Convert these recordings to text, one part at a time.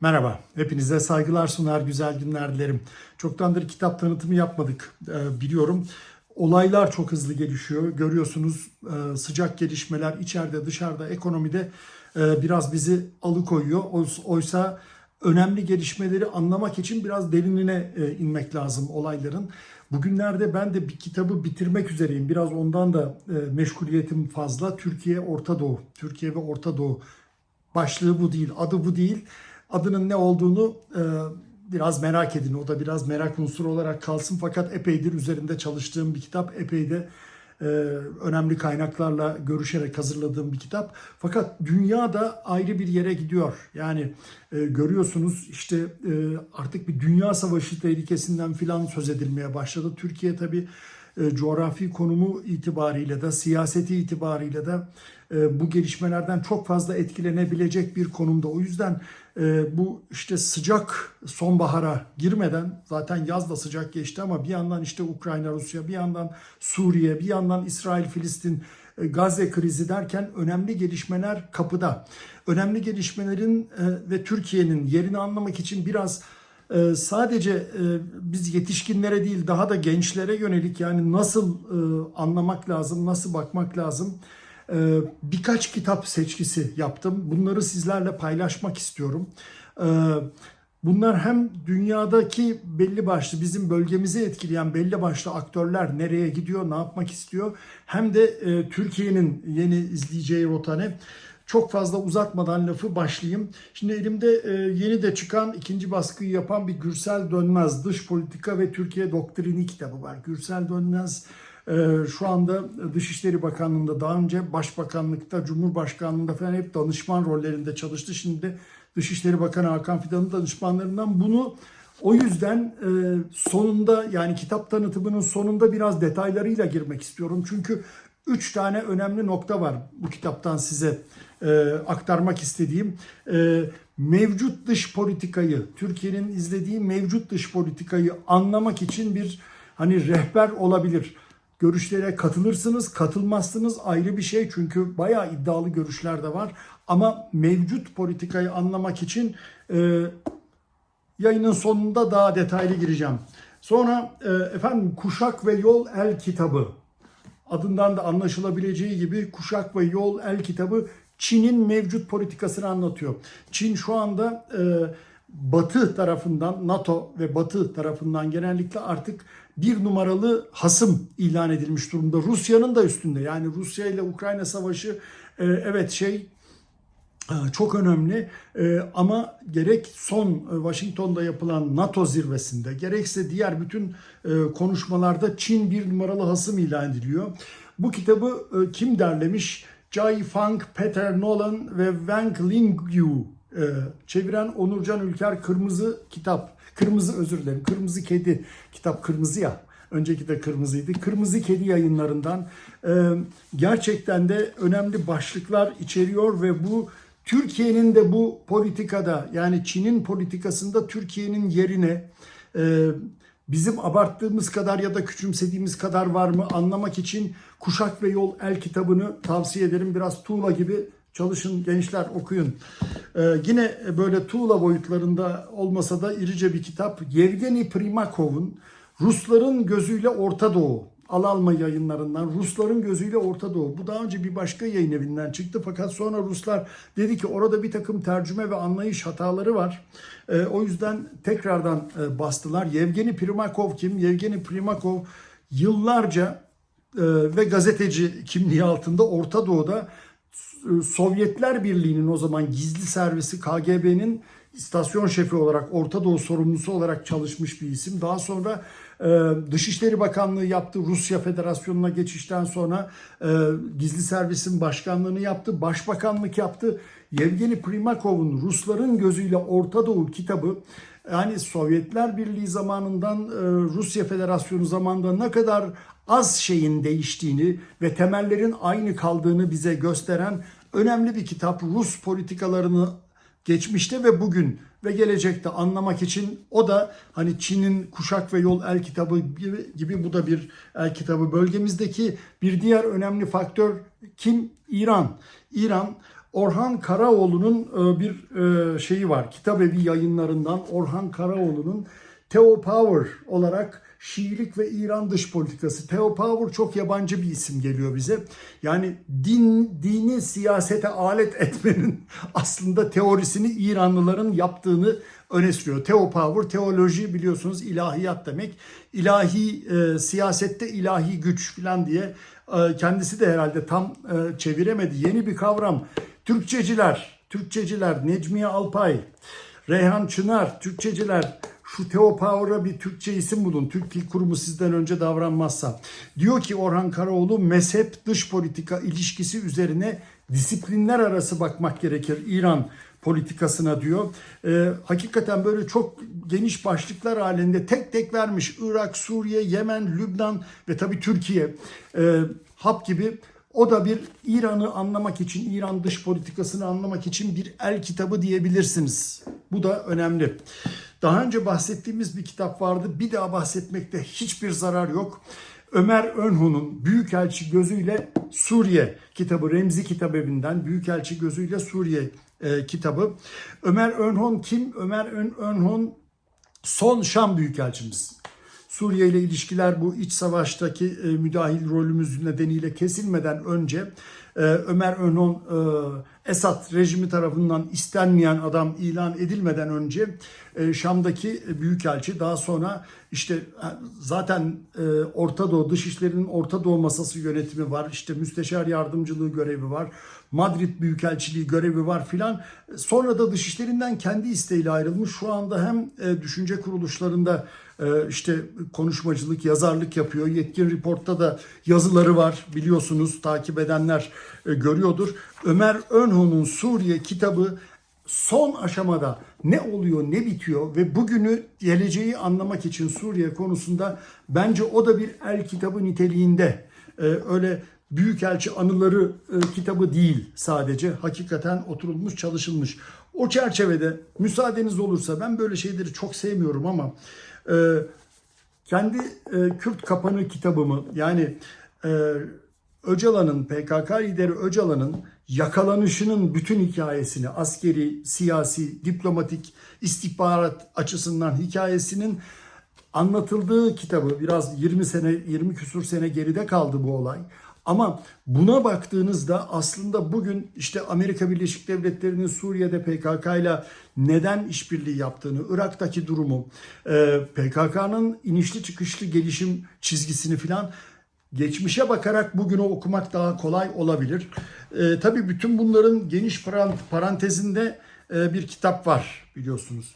Merhaba, hepinize saygılar sunar, güzel günler dilerim. Çoktandır kitap tanıtımı yapmadık, ee, biliyorum. Olaylar çok hızlı gelişiyor. Görüyorsunuz e, sıcak gelişmeler içeride dışarıda ekonomide e, biraz bizi alıkoyuyor. Oys- Oysa önemli gelişmeleri anlamak için biraz derinine e, inmek lazım olayların. Bugünlerde ben de bir kitabı bitirmek üzereyim. Biraz ondan da e, meşguliyetim fazla. Türkiye, Orta Doğu. Türkiye ve Orta Doğu başlığı bu değil, adı bu değil. Adının ne olduğunu e, biraz merak edin. O da biraz merak unsuru olarak kalsın. Fakat epeydir üzerinde çalıştığım bir kitap. Epey de e, önemli kaynaklarla görüşerek hazırladığım bir kitap. Fakat dünya da ayrı bir yere gidiyor. Yani e, görüyorsunuz işte e, artık bir dünya savaşı tehlikesinden filan söz edilmeye başladı. Türkiye tabii e, coğrafi konumu itibariyle de siyaseti itibariyle de bu gelişmelerden çok fazla etkilenebilecek bir konumda. O yüzden e, bu işte sıcak sonbahara girmeden zaten yaz da sıcak geçti ama bir yandan işte Ukrayna, Rusya, bir yandan Suriye, bir yandan İsrail, Filistin, e, Gazze krizi derken önemli gelişmeler kapıda. Önemli gelişmelerin e, ve Türkiye'nin yerini anlamak için biraz ee, sadece biz yetişkinlere değil daha da gençlere yönelik yani nasıl anlamak lazım, nasıl bakmak lazım Ee, birkaç kitap seçkisi yaptım. Bunları sizlerle paylaşmak istiyorum. Ee, Bunlar hem dünyadaki belli başlı bizim bölgemizi etkileyen belli başlı aktörler nereye gidiyor, ne yapmak istiyor hem de e, Türkiye'nin yeni izleyeceği rota ne. Çok fazla uzatmadan lafı başlayayım. Şimdi elimde e, yeni de çıkan ikinci baskıyı yapan bir Gürsel Dönmez Dış Politika ve Türkiye Doktrini kitabı var. Gürsel Dönmez şu anda Dışişleri Bakanlığı'nda daha önce Başbakanlıkta, Cumhurbaşkanlığı'nda falan hep danışman rollerinde çalıştı. Şimdi Dışişleri Bakanı Hakan Fidan'ın danışmanlarından bunu o yüzden e, sonunda yani kitap tanıtımının sonunda biraz detaylarıyla girmek istiyorum. Çünkü üç tane önemli nokta var bu kitaptan size e, aktarmak istediğim. E, mevcut dış politikayı, Türkiye'nin izlediği mevcut dış politikayı anlamak için bir hani rehber olabilir. Görüşlere katılırsınız, katılmazsınız ayrı bir şey çünkü bayağı iddialı görüşler de var. Ama mevcut politikayı anlamak için e, yayının sonunda daha detaylı gireceğim. Sonra e, efendim Kuşak ve Yol El kitabı adından da anlaşılabileceği gibi Kuşak ve Yol El kitabı Çin'in mevcut politikasını anlatıyor. Çin şu anda e, Batı tarafından NATO ve Batı tarafından genellikle artık bir numaralı hasım ilan edilmiş durumda. Rusya'nın da üstünde. Yani Rusya ile Ukrayna savaşı e, evet şey e, çok önemli E, ama gerek son Washington'da yapılan NATO zirvesinde gerekse diğer bütün konuşmalarda Çin bir numaralı hasım ilan ediliyor. Bu kitabı kim derlemiş? Jai Fang, Peter Nolan ve Wang Lingyu e, çeviren Onurcan Ülker Kırmızı Kitap. Kırmızı özür dilerim. Kırmızı Kedi. Kitap kırmızı ya. Önceki de kırmızıydı. Kırmızı Kedi yayınlarından e, gerçekten de önemli başlıklar içeriyor ve bu Türkiye'nin de bu politikada yani Çin'in politikasında Türkiye'nin yerine e, bizim abarttığımız kadar ya da küçümsediğimiz kadar var mı anlamak için Kuşak ve Yol El kitabını tavsiye ederim. Biraz tuğla gibi çalışın gençler okuyun. Ee, yine böyle tuğla boyutlarında olmasa da irice bir kitap. Yevgeni Primakov'un Rusların Gözüyle Orta Doğu. Alalma yayınlarından Rusların Gözüyle Orta Doğu. Bu daha önce bir başka yayın evinden çıktı fakat sonra Ruslar dedi ki orada bir takım tercüme ve anlayış hataları var. Ee, o yüzden tekrardan e, bastılar. Yevgeni Primakov kim? Yevgeni Primakov yıllarca e, ve gazeteci kimliği altında Orta Doğu'da e, Sovyetler Birliği'nin o zaman gizli servisi KGB'nin istasyon şefi olarak Orta Doğu sorumlusu olarak çalışmış bir isim. Daha sonra e, Dışişleri Bakanlığı yaptı. Rusya Federasyonu'na geçişten sonra e, gizli servisin başkanlığını yaptı. Başbakanlık yaptı. Yevgeni Primakov'un Rusların Gözüyle Orta Doğu kitabı yani Sovyetler Birliği zamanından e, Rusya Federasyonu zamanında ne kadar az şeyin değiştiğini ve temellerin aynı kaldığını bize gösteren önemli bir kitap. Rus politikalarını geçmişte ve bugün ve gelecekte anlamak için o da hani Çin'in Kuşak ve Yol El kitabı gibi, gibi bu da bir el kitabı. Bölgemizdeki bir diğer önemli faktör kim? İran. İran Orhan Karaoğlu'nun e, bir e, şeyi var. Kitabevi yayınlarından Orhan Karaoğlu'nun Theo Power olarak Şiilik ve İran dış politikası. Theo Power çok yabancı bir isim geliyor bize. Yani din dini siyasete alet etmenin aslında teorisini İranlıların yaptığını öne sürüyor. Theo Power, teoloji biliyorsunuz ilahiyat demek. İlahi e, siyasette ilahi güç falan diye e, kendisi de herhalde tam e, çeviremedi. Yeni bir kavram. Türkçeciler, Türkçeciler, Necmiye Alpay, Reyhan Çınar, Türkçeciler, şu Theo Power'a bir Türkçe isim bulun. Türk Dil Kurumu sizden önce davranmazsa. Diyor ki Orhan Karaoğlu mezhep dış politika ilişkisi üzerine disiplinler arası bakmak gerekir İran politikasına diyor. Ee, hakikaten böyle çok geniş başlıklar halinde tek tek vermiş. Irak, Suriye, Yemen, Lübnan ve tabii Türkiye. Ee, hap gibi o da bir İran'ı anlamak için, İran dış politikasını anlamak için bir el kitabı diyebilirsiniz. Bu da önemli. Daha önce bahsettiğimiz bir kitap vardı. Bir daha bahsetmekte hiçbir zarar yok. Ömer Önhun'un Büyükelçi Gözüyle Suriye kitabı Remzi Kitabevi'nden Büyükelçi Gözüyle Suriye e, kitabı. Ömer Önhun kim? Ömer Ön, Önhun son Şam Büyükelçimiz. Suriye ile ilişkiler bu iç savaştaki e, müdahil rolümüz nedeniyle kesilmeden önce e, Ömer Önhon e, Esad rejimi tarafından istenmeyen adam ilan edilmeden önce e, Şam'daki büyükelçi daha sonra işte e, zaten e, Orta Doğu Dışişleri'nin Orta Doğu Masası yönetimi var. işte müsteşar yardımcılığı görevi var. Madrid Büyükelçiliği görevi var filan. Sonra da dışişlerinden kendi isteğiyle ayrılmış. Şu anda hem e, düşünce kuruluşlarında işte konuşmacılık, yazarlık yapıyor. Yetkin Report'ta da yazıları var biliyorsunuz takip edenler e, görüyordur. Ömer Önhun'un Suriye kitabı son aşamada ne oluyor, ne bitiyor ve bugünü, geleceği anlamak için Suriye konusunda bence o da bir el kitabı niteliğinde. E, öyle Büyükelçi Anıları e, kitabı değil sadece. Hakikaten oturulmuş, çalışılmış. O çerçevede müsaadeniz olursa ben böyle şeyleri çok sevmiyorum ama e, kendi e, Kürt Kapanı kitabımı yani e, Öcalan'ın, PKK lideri Öcalan'ın yakalanışının bütün hikayesini, askeri, siyasi, diplomatik, istihbarat açısından hikayesinin anlatıldığı kitabı biraz 20 sene, 20 küsur sene geride kaldı bu olay. Ama buna baktığınızda aslında bugün işte Amerika Birleşik Devletleri'nin Suriye'de PKK ile neden işbirliği yaptığını, Irak'taki durumu, e, PKK'nın inişli çıkışlı gelişim çizgisini filan geçmişe bakarak bugünü okumak daha kolay olabilir. E, tabii bütün bunların geniş parantezinde e, bir kitap var biliyorsunuz.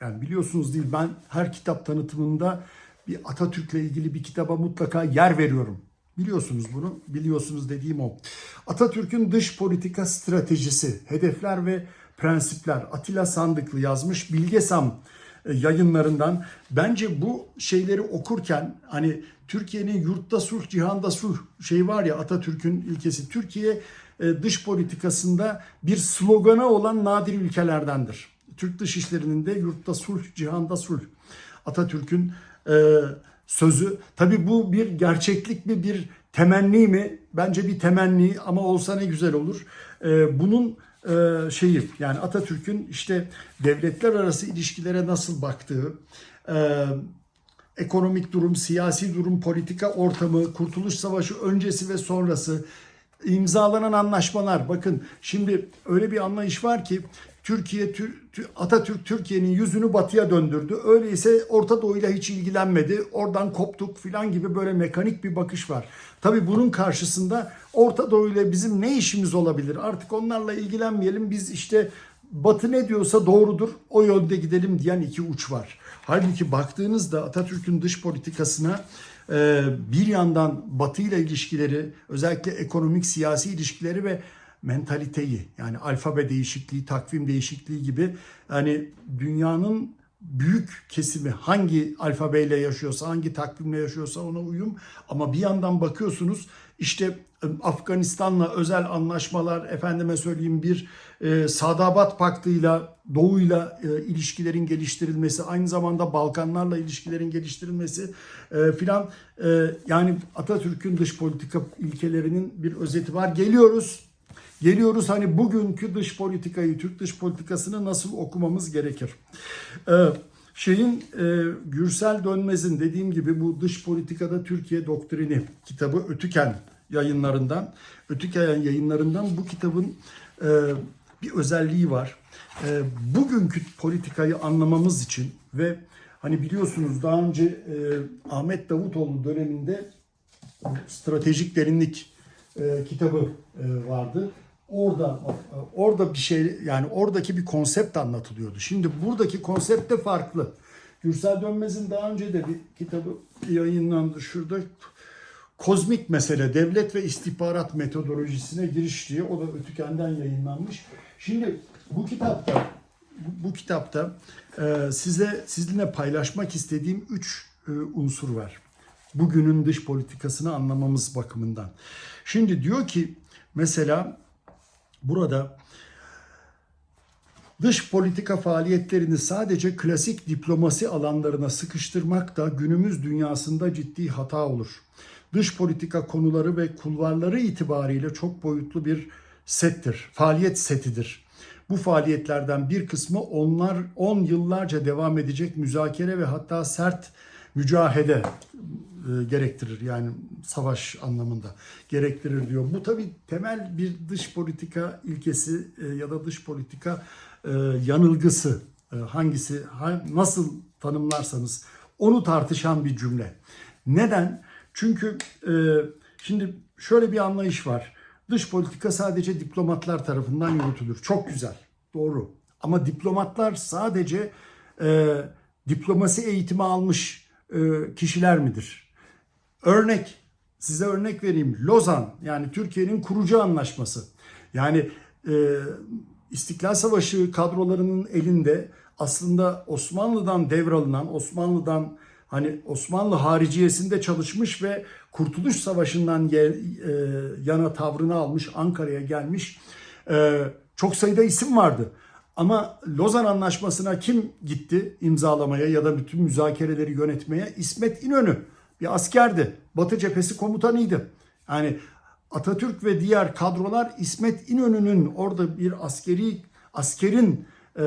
Yani biliyorsunuz değil ben her kitap tanıtımında bir Atatürk'le ilgili bir kitaba mutlaka yer veriyorum. Biliyorsunuz bunu, biliyorsunuz dediğim o. Atatürk'ün dış politika stratejisi, hedefler ve prensipler Atilla Sandıklı yazmış Bilgesam e, yayınlarından. Bence bu şeyleri okurken hani Türkiye'nin yurtta sulh, cihanda sulh şey var ya Atatürk'ün ilkesi. Türkiye e, dış politikasında bir sloganı olan nadir ülkelerdendir. Türk dışişlerinin de yurtta sulh, cihanda sulh. Atatürk'ün e, sözü. Tabi bu bir gerçeklik mi bir temenni mi? Bence bir temenni ama olsa ne güzel olur. Ee, bunun e, şeyi yani Atatürk'ün işte devletler arası ilişkilere nasıl baktığı, e, ekonomik durum, siyasi durum, politika ortamı, Kurtuluş Savaşı öncesi ve sonrası imzalanan anlaşmalar. Bakın şimdi öyle bir anlayış var ki Türkiye Atatürk Türkiye'nin yüzünü batıya döndürdü. Öyleyse Orta Doğu'yla hiç ilgilenmedi. Oradan koptuk filan gibi böyle mekanik bir bakış var. Tabii bunun karşısında Orta Doğu ile bizim ne işimiz olabilir? Artık onlarla ilgilenmeyelim. Biz işte Batı ne diyorsa doğrudur. O yönde gidelim diyen iki uç var. Halbuki baktığınızda Atatürk'ün dış politikasına bir yandan Batı ile ilişkileri, özellikle ekonomik siyasi ilişkileri ve mentaliteyi yani alfabe değişikliği, takvim değişikliği gibi yani dünyanın büyük kesimi hangi alfabeyle yaşıyorsa, hangi takvimle yaşıyorsa ona uyum. Ama bir yandan bakıyorsunuz işte Afganistan'la özel anlaşmalar, efendime söyleyeyim bir e, Sadabat Paktı'yla, Doğu'yla e, ilişkilerin geliştirilmesi, aynı zamanda Balkanlarla ilişkilerin geliştirilmesi e, filan e, yani Atatürk'ün dış politika ilkelerinin bir özeti var. Geliyoruz Geliyoruz hani bugünkü dış politikayı, Türk dış politikasını nasıl okumamız gerekir? Ee, şeyin e, Gürsel Dönmez'in dediğim gibi bu dış politikada Türkiye doktrini kitabı Ötüken yayınlarından, Ötüken yayınlarından bu kitabın e, bir özelliği var. E, bugünkü politikayı anlamamız için ve hani biliyorsunuz daha önce e, Ahmet Davutoğlu döneminde stratejik derinlik e, kitabı e, vardı. Orada e, orada bir şey yani oradaki bir konsept anlatılıyordu. Şimdi buradaki konsept de farklı. Gürsel Dönmez'in daha önce de bir kitabı yayınlandı şurada. Kozmik mesele devlet ve istihbarat metodolojisine giriş diye o da Ötüken'den yayınlanmış. Şimdi bu kitapta bu, kitapta e, size sizinle paylaşmak istediğim üç e, unsur var. Bugünün dış politikasını anlamamız bakımından. Şimdi diyor ki mesela burada dış politika faaliyetlerini sadece klasik diplomasi alanlarına sıkıştırmak da günümüz dünyasında ciddi hata olur. Dış politika konuları ve kulvarları itibariyle çok boyutlu bir settir, faaliyet setidir. Bu faaliyetlerden bir kısmı onlar 10 yıllarca devam edecek müzakere ve hatta sert mücahede e, gerektirir. Yani savaş anlamında gerektirir diyor. Bu tabii temel bir dış politika ilkesi e, ya da dış politika e, yanılgısı. Hangisi ha- nasıl tanımlarsanız onu tartışan bir cümle. Neden? Çünkü şimdi şöyle bir anlayış var. Dış politika sadece diplomatlar tarafından yürütülür. Çok güzel, doğru. Ama diplomatlar sadece e, diplomasi eğitimi almış e, kişiler midir? Örnek, size örnek vereyim. Lozan, yani Türkiye'nin kurucu anlaşması. Yani e, İstiklal Savaşı kadrolarının elinde aslında Osmanlı'dan devralınan, Osmanlı'dan hani Osmanlı hariciyesinde çalışmış ve Kurtuluş Savaşı'ndan gel, e, yana tavrını almış, Ankara'ya gelmiş e, çok sayıda isim vardı. Ama Lozan Anlaşması'na kim gitti imzalamaya ya da bütün müzakereleri yönetmeye? İsmet İnönü bir askerdi. Batı cephesi komutanıydı. Yani Atatürk ve diğer kadrolar İsmet İnönü'nün orada bir askeri askerin e,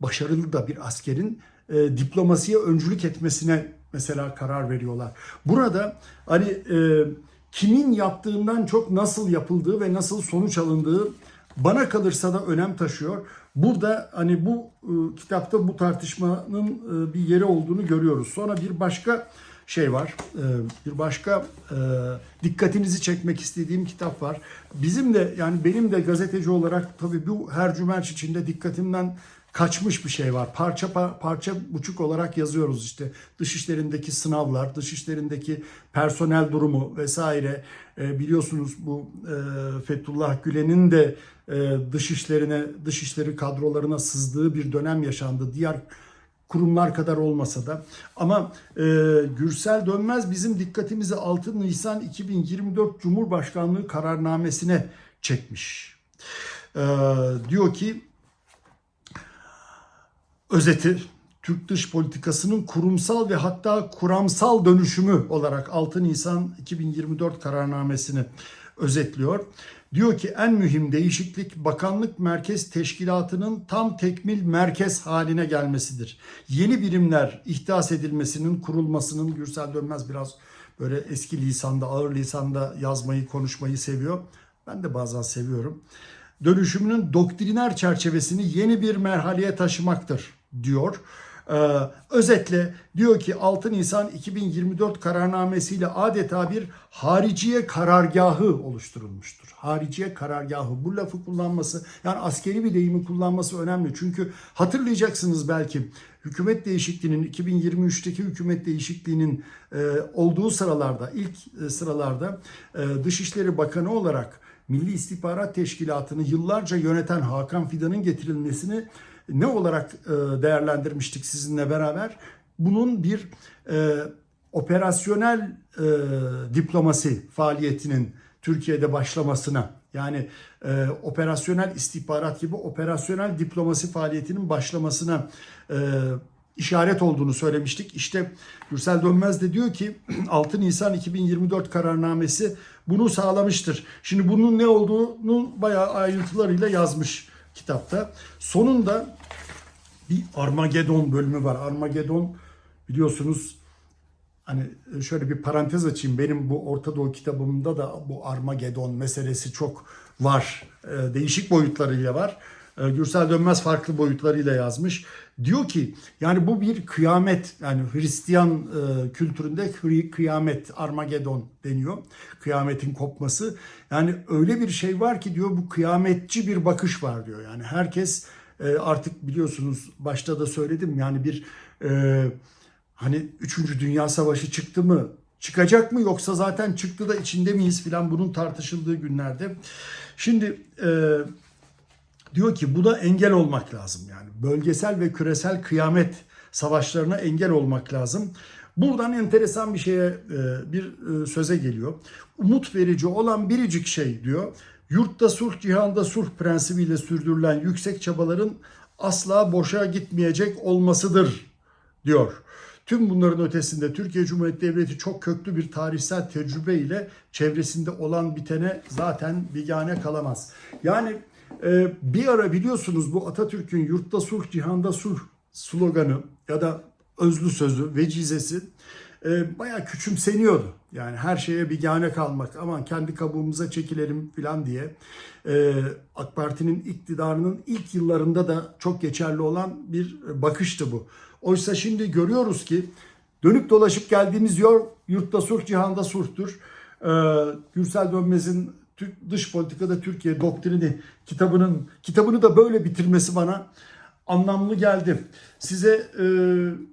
başarılı da bir askerin e, diplomasiye öncülük etmesine mesela karar veriyorlar. Burada hani e, kimin yaptığından çok nasıl yapıldığı ve nasıl sonuç alındığı bana kalırsa da önem taşıyor. Burada hani bu e, kitapta bu tartışmanın e, bir yeri olduğunu görüyoruz. Sonra bir başka şey var. e, bir başka e, dikkatinizi çekmek istediğim kitap var. Bizim de yani benim de gazeteci olarak tabii bu her cümerç içinde dikkatimden kaçmış bir şey var. Parça pa- parça buçuk olarak yazıyoruz işte dışişlerindeki sınavlar, dışişlerindeki personel durumu vesaire. E, biliyorsunuz bu e, Fethullah Gülen'in de e, dışişlerine, dışişleri kadrolarına sızdığı bir dönem yaşandı. Diğer kurumlar kadar olmasa da. Ama e, Gürsel Dönmez bizim dikkatimizi 6 Nisan 2024 Cumhurbaşkanlığı kararnamesine çekmiş. E, diyor ki özeti Türk dış politikasının kurumsal ve hatta kuramsal dönüşümü olarak 6 Nisan 2024 kararnamesini özetliyor. Diyor ki en mühim değişiklik bakanlık merkez teşkilatının tam tekmil merkez haline gelmesidir. Yeni birimler ihdas edilmesinin, kurulmasının Gürsel Dönmez biraz böyle eski lisanda, ağır lisanda yazmayı, konuşmayı seviyor. Ben de bazen seviyorum. Dönüşümünün doktriner çerçevesini yeni bir merhaleye taşımaktır diyor. Ee, özetle diyor ki 6 Nisan 2024 kararnamesiyle adeta bir hariciye karargahı oluşturulmuştur. Hariciye karargahı bu lafı kullanması yani askeri bir deyimi kullanması önemli. Çünkü hatırlayacaksınız belki hükümet değişikliğinin 2023'teki hükümet değişikliğinin e, olduğu sıralarda ilk e, sıralarda e, Dışişleri Bakanı olarak Milli İstihbarat Teşkilatı'nı yıllarca yöneten Hakan Fidan'ın getirilmesini ne olarak e, değerlendirmiştik sizinle beraber? Bunun bir e, operasyonel e, diplomasi faaliyetinin Türkiye'de başlamasına yani e, operasyonel istihbarat gibi operasyonel diplomasi faaliyetinin başlamasına e, işaret olduğunu söylemiştik. İşte Gürsel Dönmez de diyor ki 6 Nisan 2024 kararnamesi bunu sağlamıştır. Şimdi bunun ne olduğunu bayağı ayrıntılarıyla yazmış kitapta. Sonunda bir Armagedon bölümü var. Armagedon biliyorsunuz hani şöyle bir parantez açayım. Benim bu Orta Doğu kitabımda da bu Armagedon meselesi çok var. Ee, Değişik boyutlarıyla var. Ee, Gürsel Dönmez farklı boyutlarıyla yazmış. Diyor ki yani bu bir kıyamet yani Hristiyan e, kültüründe kı- kıyamet Armagedon deniyor. Kıyametin kopması. Yani öyle bir şey var ki diyor bu kıyametçi bir bakış var diyor. Yani herkes e, artık biliyorsunuz başta da söyledim yani bir e, hani 3. Dünya Savaşı çıktı mı? Çıkacak mı yoksa zaten çıktı da içinde miyiz filan bunun tartışıldığı günlerde. Şimdi e, diyor ki buna engel olmak lazım yani bölgesel ve küresel kıyamet savaşlarına engel olmak lazım. Buradan enteresan bir şeye e, bir e, söze geliyor. Umut verici olan biricik şey diyor. Yurtta sulh, cihanda sulh prensibiyle sürdürülen yüksek çabaların asla boşa gitmeyecek olmasıdır diyor. Tüm bunların ötesinde Türkiye Cumhuriyeti Devleti çok köklü bir tarihsel tecrübe ile çevresinde olan bitene zaten bigane kalamaz. Yani e, bir ara biliyorsunuz bu Atatürk'ün yurtta sulh, cihanda sulh sloganı ya da özlü sözü, vecizesi e, bayağı küçümseniyordu. Yani her şeye bigane kalmak, aman kendi kabuğumuza çekilelim falan diye. E, AK Parti'nin iktidarının ilk yıllarında da çok geçerli olan bir bakıştı bu. Oysa şimdi görüyoruz ki dönüp dolaşıp geldiğimiz yol yurtta sulh, cihanda sulhtur. E, Gürsel Dönmez'in Türk dış politikada Türkiye doktrini kitabının kitabını da böyle bitirmesi bana anlamlı geldi. Size e,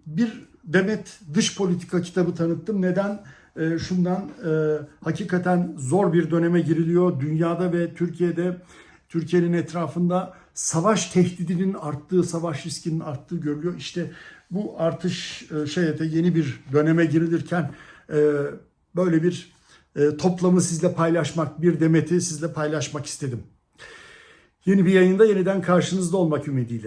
bir demet dış politika kitabı tanıttım. Neden? E, şundan e, hakikaten zor bir döneme giriliyor. Dünyada ve Türkiye'de Türkiye'nin etrafında savaş tehdidinin arttığı, savaş riskinin arttığı görülüyor. İşte bu artış e, şeyete yeni bir döneme girilirken e, böyle bir toplamı sizle paylaşmak, bir demeti sizle paylaşmak istedim. Yeni bir yayında yeniden karşınızda olmak ümidiyle.